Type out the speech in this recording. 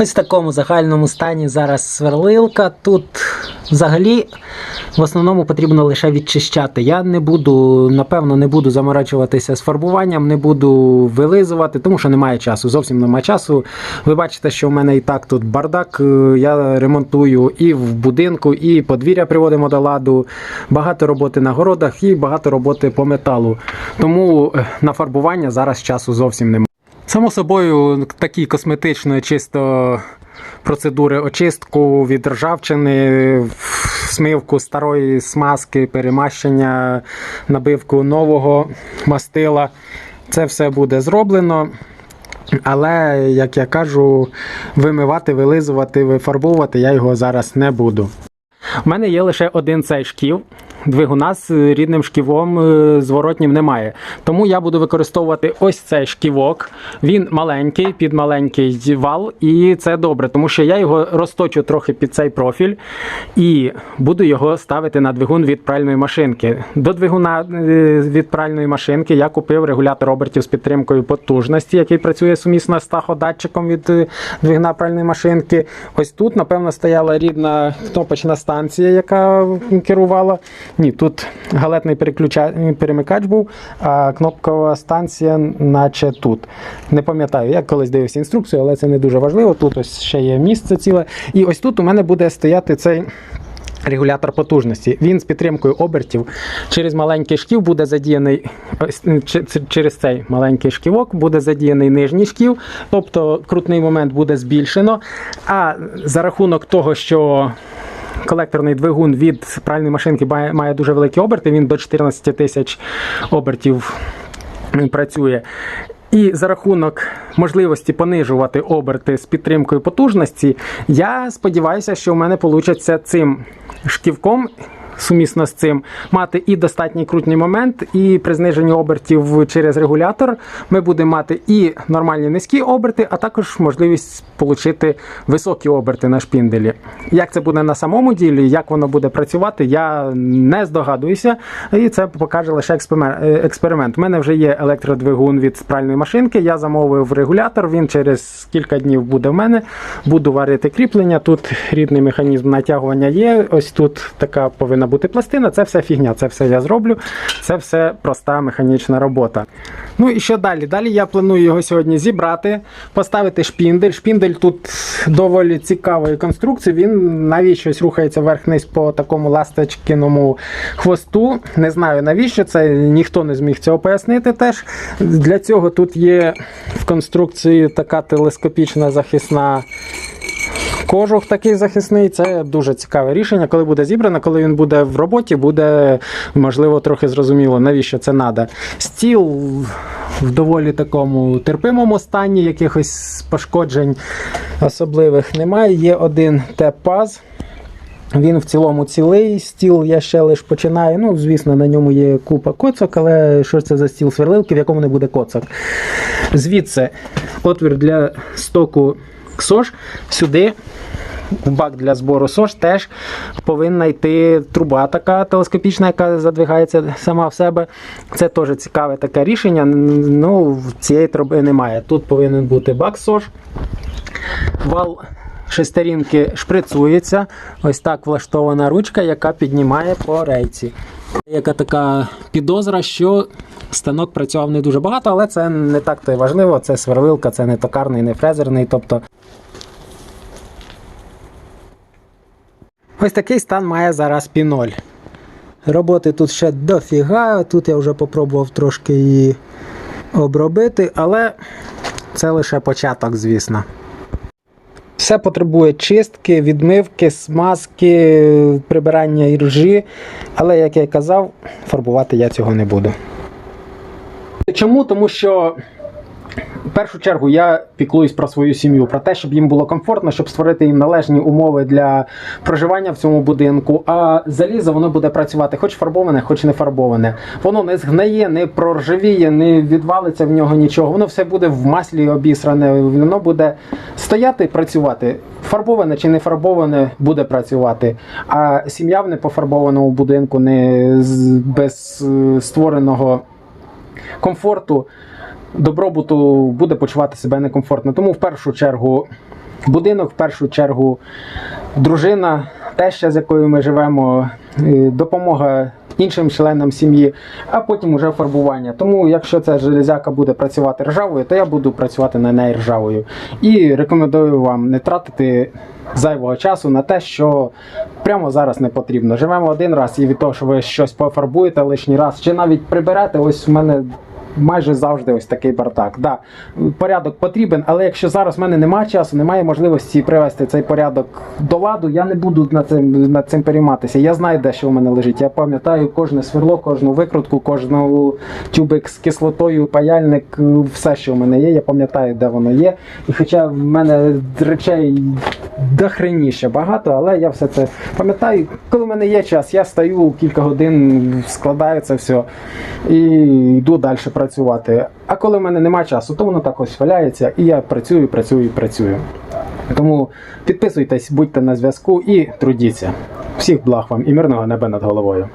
Ось в такому загальному стані зараз сверлилка. Тут взагалі в основному потрібно лише відчищати. Я не буду, напевно, не буду заморачуватися з фарбуванням, не буду вилизувати, тому що немає часу. Зовсім немає часу. Ви бачите, що в мене і так тут бардак. Е, Я ремонтую і в будинку, і подвір'я приводимо до ладу. Багато роботи на городах і багато роботи по металу. Тому е, на фарбування зараз часу зовсім немає. Само собою, такі косметичної чисто процедури очистку від ржавчини, смивку старої смазки, перемащення, набивку нового мастила. Це все буде зроблено. Але, як я кажу, вимивати, вилизувати, вифарбовувати я його зараз не буду. У мене є лише один цей шків. Двигуна з рідним шківом е, зворотнім немає. Тому я буду використовувати ось цей шківок. Він маленький, під маленький вал, і це добре, тому що я його розточу трохи під цей профіль і буду його ставити на двигун від пральної машинки. До двигуна е, від пральної машинки я купив регулятор обертів з підтримкою потужності, який працює сумісно з таходатчиком від е, двигуна пральної машинки. Ось тут, напевно, стояла рідна кнопочна станція, яка керувала. Ні, тут галетний перемикач був, а кнопкова станція, наче тут. Не пам'ятаю, я колись дивився інструкцію, але це не дуже важливо. Тут ось ще є місце ціле. І ось тут у мене буде стояти цей. Регулятор потужності. Він з підтримкою обертів через маленький шків буде задіяний через цей маленький шківок буде задіяний нижній шків, тобто крутний момент буде збільшено. А за рахунок того, що колекторний двигун від пральної машинки має, дуже великі оберти, він до 14 тисяч обертів працює. І за рахунок можливості понижувати оберти з підтримкою потужності, я сподіваюся, що в мене вийде цим шківком. Сумісно з цим мати і достатній крутний момент, і при зниженні обертів через регулятор ми будемо мати і нормальні низькі оберти, а також можливість отримати високі оберти на шпінделі. Як це буде на самому ділі, як воно буде працювати, я не здогадуюся, і це покаже лише експеримент. е. У мене вже є електродвигун від пральної машинки. Я замовив регулятор. Він через кілька днів буде в мене. Буду варити кріплення. Тут рідний механізм натягування є. Ось тут така повинна бути пластина. Це все фігня. Це все я зроблю. Це все проста механічна робота. Ну і що далі? Далі я планую його сьогодні зібрати, поставити шпіндель. Шпіндель тут доволі цікавої конструкції. Він навіщось рухається вверх-вниз по такому ласточкиному хвосту. Не знаю навіщо це, ніхто не зміг цього пояснити теж. Для цього тут є в конструкції така телескопічна захисна. Кожух такий захисний, це дуже цікаве рішення. Коли буде зібрано, коли він буде в роботі, буде можливо трохи зрозуміло, навіщо це треба. Стіл в доволі такому терпимому стані, якихось пошкоджень особливих немає. Є один тепаз. Він в цілому цілий стіл, я ще лише починаю. Ну, звісно, на ньому є купа коцок, але що це за стіл сверлилки, в якому не буде коцок. Звідси отвір для стоку СОЖ сюди. В бак для збору СОЖ теж повинна йти труба така телескопічна, яка задвигається сама в себе. Це теж цікаве таке рішення. Ну, цієї труби немає. Тут повинен бути бак СОЖ. Вал шестерінки шприцується. Ось так влаштована ручка, яка піднімає по рейці. Яка така підозра, що станок працював не дуже багато, але це не так то й важливо. Це сверлилка, це не токарний, не фрезерний. Тобто ось такий стан має зараз піноль. Роботи тут ще дофіга. Тут я вже попробував трошки її обробити, але це лише початок, звісно. Все потребує чистки, відмивки, смазки, прибирання іржі. Але, як я казав, фарбувати я цього не буду. Чому? Тому що в першу чергу я піклуюсь про свою сім'ю, про те, щоб їм було комфортно, щоб створити їм належні умови для проживання в цьому будинку. А залізо воно буде працювати хоч фарбоване, хоч не фарбоване. Воно не згниє, не проржавіє, не відвалиться в нього нічого. Воно все буде в маслі обісране, воно буде стояти і працювати. Фарбоване чи не фарбоване буде працювати. А сім'я в непофарбованому будинку, не без е, створеного комфорту добробуту буде почувати себе некомфортно. Тому в першу чергу Будинок в першу чергу дружина, теща, з якою ми живемо, допомога іншим членам сім'ї, а потім уже фарбування. Тому, якщо ця железяка буде працювати ржавою, то я буду працювати на неї ржавою. І рекомендую вам не тратити зайвого часу на те, що прямо зараз не потрібно. Живемо один раз, і від того, що ви щось пофарбуєте лишній раз, чи навіть приберете, ось в мене майже завжди ось такий бардак. Да, порядок потрібен, але якщо зараз в мене немає часу, немає можливості привести цей порядок до ладу, я не буду над цим, над цим перейматися. Я знаю, де що в мене лежить. Я пам'ятаю кожне сверло, кожну викрутку, кожну тюбик з кислотою, паяльник, все, що в мене є. Я пам'ятаю, де воно є. І хоча в мене речей дохреніше багато, але я все це пам'ятаю. Коли в мене є час, я стаю кілька годин, складаю це все і йду далі працювати. А коли в мене немає часу, то воно так ось валяється, і я працюю, працюю, працюю. Тому підписуйтесь, будьте на зв'язку і трудіться. Всіх благ вам і мирного неба над головою.